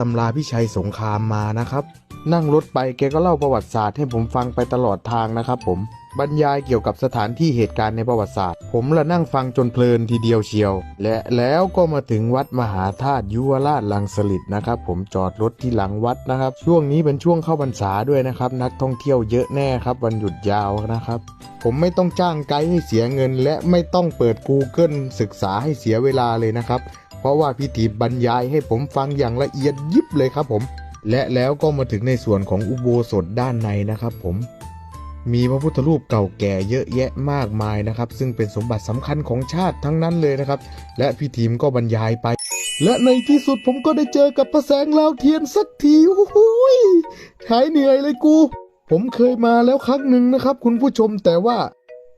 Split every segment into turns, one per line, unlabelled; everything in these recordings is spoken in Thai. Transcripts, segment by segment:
ตำราพิชัยสงครามมานะครับ นั่งรถไปแกก็เล่าประวัติศาสตร์ให้ผมฟังไปตลอดทางนะครับผมบรรยายเกี่ยวกับสถานที่เหตุการณ์ในประวัติศาสตร์ ผมละนั่งฟังจนเพลินทีเดียวเชียว และแล้วก็มาถึงวัดมหาธาตุยุวราชลังสลิดนะครับ ผมจอดรถที่หลังวัดนะครับ ช่วงนี้เป็นช่วงเข้าพรรษาด้วยนะครับ นักท่องเที่ยวเยอะแน่ครับวันหยุดยาวนะครับ ผมไม่ต้องจ้างไกด์ให้เสียเงิน และไม่ต้องเปิด Google ศึกษาให้เสียเวลาเลยนะครับ เพราะว่าพิธีบรรยายให้ผมฟังอย่างละเอียดยิบเลยครับผม และแล้วก็มาถึงในส่วนของอุโบสถด้านในนะครับ ผม มีพระพุทธรูปเก่าแก่เยอะแยะมากมายนะครับ ซึ่งเป็นสมบัติสำคัญของชาติทั้งนั้นเลยนะครับ และพี่ทีมก็บรรยายไป และในที่สุดผมก็ได้เจอกับพระแสงลาวเทียนสักทีโอ้โหยหายเหนื่อยเลยกู ผมเคยมาแล้วครั้งหนึ่งนะครับ คุณผู้ชมแต่ว่า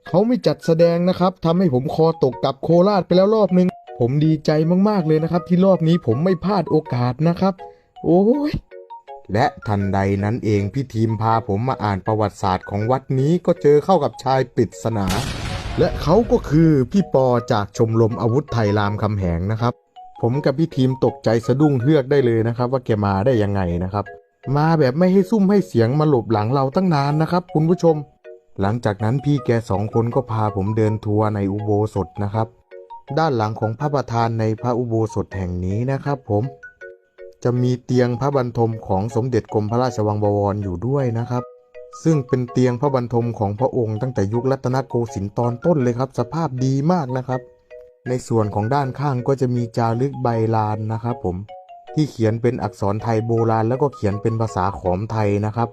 เขาไม่จัดแสดงนะครับทำให้ผมคอตกกับโคราชไปแล้วรอบหนึ่ง ผมดีใจมากๆเลยนะครับ ที่รอบนี้ผมไม่พลาดโอกาสนะครับ โอ้ยและทันใดนั้นเองพี่ทีมพาผมมาอ่านประวัติศาสตร์ของวัดนี้ก็เจอเข้ากับชายปริศนา และเขาก็คือพี่ปอจากชมรมอาวุธไทยรามคำแหงนะครับ ผมกับพี่ทีมตกใจสะดุ้งเฮือกได้เลยนะครับ ว่าแกมาได้ยังไงนะครับ มาแบบไม่ให้ซุ่มให้เสียงมาหลบหลังเราตั้งนานนะครับ คุณผู้ชม หลังจากนั้นพี่แกสองคนก็พาผมเดินทัวร์ในอุโบสถนะครับ ด้านหลังของพระประธานในพระอุโบสถแห่งนี้นะครับผม จะมีเตียงพระบรรทมของสมเด็จกรมพระราชวังบวรอยู่ด้วยนะครับ ซึ่งเป็นเตียงพระบรรทมของพระองค์ตั้งแต่ยุครัตนโกสินทร์ตอนต้นเลยครับ สภาพดีมากนะครับ ในส่วนของด้านข้างก็จะมีจารึกใบลานนะครับผมที่เขียนเป็นอักษรไทยโบราณแล้วก็เขียนเป็นภาษาขอมไทยนะครับ